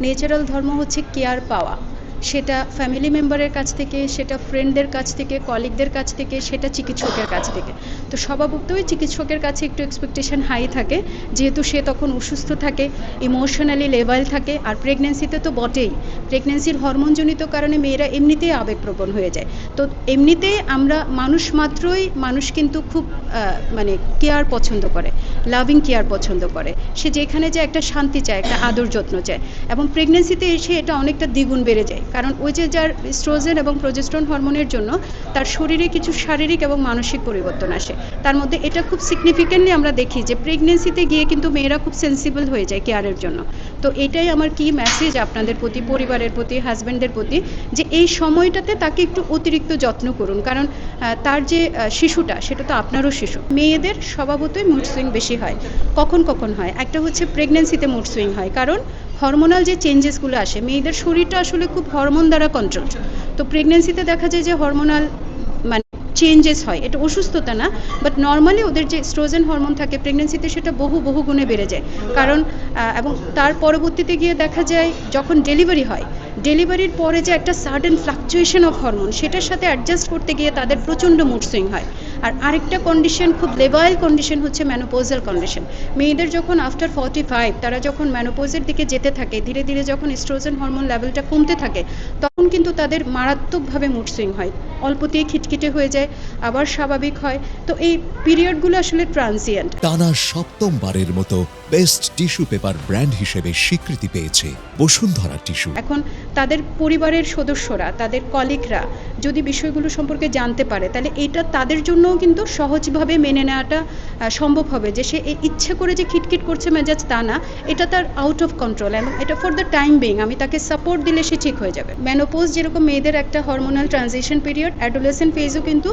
Natural ধর্ম হচ্ছে care পাওয়া। সেটা ফ্যামিলি মেম্বারের কাছ থেকে, সেটা ফ্রেন্ডদের কাছ থেকে কলিগদের কাছ থেকে, সেটা চিকিৎসকের কাছ থেকে। তো স্বভাবতই চিকিৎসকের কাছে একটু এক্সপেকটেশন হাই থাকে। যেহেতু সে তখন অসুস্থ থাকে ইমোশনালি লেভেল থাকে, আর প্রেগনেন্সিতে তো বটেই। প্রেগনেন্সির হরমোনজনিত কারণে মেয়েরা এমনিতেই আবেগপ্রবণ হয়ে যায়। তো এমনিতে আমরা মানুষ মাত্রই মানুষ কিন্তু খুব মানে কেয়ার পছন্দ করে, লাভিং কেয়ার পছন্দ করে। সে যেখানে যায় একটা শান্তি চায়, একটা আদর যত্ন চায়। এবং প্রেগনেন্সিতে এসে এটা অনেকটা দ্বিগুণ বেড়ে যায়। কারণ ওই যে যার স্ট্রোজেন এবং প্রজেস্ট্রন হরমোনের জন্য তার শরীরে কিছু শারীরিক এবং মানসিক পরিবর্তন আসে। তার মধ্যে এটা খুব সিগনিফিকেন্টলি আমরা দেখি যে প্রেগনেন্সিতে গিয়ে কিন্তু মেয়েরা খুব সেন্সিবল হয়ে যায় কেয়ারের জন্য। তো এটাই আমার কি মেসেজ আপনাদের প্রতি পরিবারের প্রতি হাজব্যান্ডের প্রতি, যে এই সময়টাতে তাকে একটু অতিরিক্ত যত্ন করুন। কারণ তার যে শিশুটা, সেটা তো আপনারও শিশু। মেয়েদের স্বভাবতই মুড সুইং বেশি হয়। কখন কখন হয়? একটা হচ্ছে প্রেগনেন্সিতে মুড সুইং হয়। কারণ হরমোনাল যে চেঞ্জেসগুলো আসে, মেয়েদের শরীরটা আসলে খুব হরমোন দ্বারা কন্ট্রোল তো প্রেগনেন্সিতে দেখা যায় যে হরমোনাল মানে চেঞ্জেস হয়। এটা অসুস্থতা না বাট নর্মালি ওদের যে স্ট্রোজেন হরমোন থাকে প্রেগনেন্সিতে সেটা বহু বহু গুণে বেড়ে যায়। কারণ এবং তার পরবর্তীতে গিয়ে দেখা যায় যখন ডেলিভারি হয় ডেলিভারির পরে যে একটা সাডেন ফ্লাকচুয়েশন অফ হরমোন সেটার সাথে অ্যাডজাস্ট করতে গিয়ে তাদের প্রচণ্ড মুড সুইং হয়। আর আরেকটা কন্ডিশন খুব লেবাইল কন্ডিশন হচ্ছে ম্যানোপোজাল কন্ডিশন মেয়েদের যখন আফটার ফর্টি ফাইভ তারা যখন ম্যানোপোজের দিকে যেতে থাকে, ধীরে ধীরে যখন স্ট্রোজেন হরমোন লেভেলটা কমতে থাকে, তখন কিন্তু তাদের মারাত্মকভাবে মুড সুইং হয়। অল্পতেই খিটখিটে হয়ে যায় আবার স্বাভাবিক হয়। তো এই পিরিয়ডগুলো আসলে ট্রানজিয়েন্ট টানা সপ্তমবারের মতো বেস্ট টিস্যু পেপার ব্র্যান্ড হিসেবে স্বীকৃতি পেয়েছে বসুন্ধরা টিস্যু এখন তাদের পরিবারের সদস্যরা তাদের কলিগরা যদি বিষয়গুলো সম্পর্কে জানতে পারে তাহলে এটা তাদের জন্যও কিন্তু সহজভাবে মেনে নেওয়াটা সম্ভব হবে যে সে ইচ্ছে করে যে খিটখিট করছে মেজাজ তা না। এটা তার আউট অফ কন্ট্রোল এবং এটা ফর দ্য টাইম বিং আমি তাকে সাপোর্ট দিলে সে ঠিক হয়ে যাবে। ম্যানোপোজ যেরকম মেয়েদের একটা হরমোনাল ট্রানজিশন পিরিয়ড অ্যাডোলেসেন্ট ফেজও কিন্তু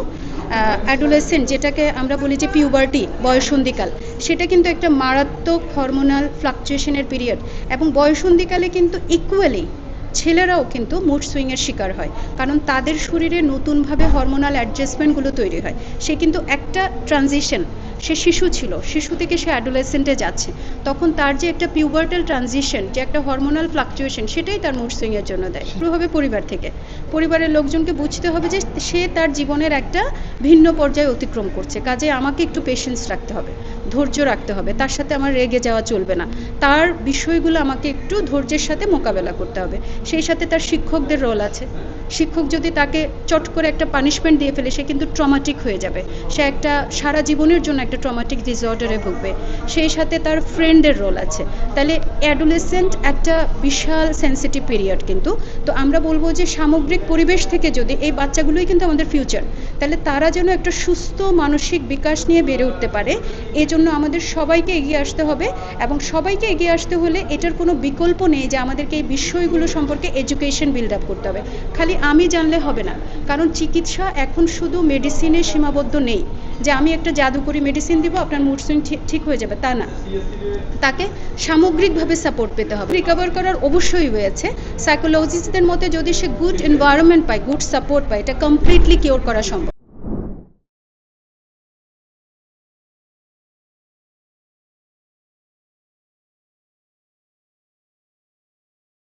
অ্যাডোলেসেন্ট যেটাকে আমরা বলি যে পিউবার্টি বয়সন্ধিকাল, সেটা কিন্তু একটা মারাত্মক হরমোনাল ফ্লাকচুয়েশনের পিরিয়ড এবং বয়সন্ধিকালে কিন্তু ইকুয়ালি ছেলেরাও কিন্তু মুড সুইংয়ের শিকার হয়, কারণ তাদের শরীরে নতুনভাবে হরমোনাল অ্যাডজাস্টমেন্টগুলো তৈরি হয়। সে কিন্তু একটা ট্রানজিশন সে শিশু ছিল। শিশু থেকে সে অ্যাডোলেসেন্টে যাচ্ছে। তখন তার যে একটা পিউবার্টাল ট্রানজিশন যে একটা হরমোনাল ফ্লাকচুয়েশন সেটাই তার মুড সুইংয়ের জন্য দেয়। শুরু হবে পরিবার থেকে। পরিবারের লোকজনকে বুঝতে হবে যে সে তার জীবনের একটা ভিন্ন পর্যায়ে অতিক্রম করছে। কাজে আমাকে একটু পেশেন্স রাখতে হবে। ধৈর্য রাখতে হবে। তার সাথে আমার রেগে যাওয়া চলবে না। তার বিষয়গুলো আমাকে একটু ধৈর্যের সাথে মোকাবেলা করতে হবে। সেই সাথে তার শিক্ষকদের রোল আছে। শিক্ষক যদি তাকে চট করে একটা পানিশমেন্ট দিয়ে ফেলে, সে কিন্তু ট্রমাটিক হয়ে যাবে। সে একটা সারা জীবনের জন্য একটা ট্রমাটিক ডিসঅর্ডারে ভুগবে। সেই সাথে তার ফ্রেন্ডের রোল আছে। তাহলে অ্যাডোলেসেন্ট একটা বিশাল সেন্সিটিভ পিরিয়ড কিন্তু। তো আমরা বলব যে সামগ্রিক পরিবেশ থেকে যদি এই বাচ্চাগুলোই কিন্তু আমাদের ফিউচার তাহলে তারা যেন একটা সুস্থ মানসিক বিকাশ নিয়ে বেড়ে উঠতে পারে। এজন্য আমাদের সবাইকে এগিয়ে আসতে হবে এবং সবাইকে এগিয়ে আসতে হলে এটার কোনো বিকল্প নেই যে আমাদেরকে এই বিষয়গুলো সম্পর্কে এডুকেশন বিল্ড আপ করতে হবে। খালি আমি জানলে হবে না। কারণ চিকিৎসা এখন শুধু মেডিসিনে সীমাবদ্ধ নেই। যে আমি একটা জাদুকরি মেডিসিন দিব, আপনার মুড সুইং ঠিক হয়ে যাবে। তা না। তাকে সামগ্রিকভাবে সাপোর্ট পেতে হবে। রিকভার করার অবশ্যই হয়েছে। সাইকোলজিস্টদের মতে যদি সে গুড এনভায়রনমেন্ট পায় গুড সাপোর্ট পায়, এটা কমপ্লিটলি কিওর করা সম্ভব।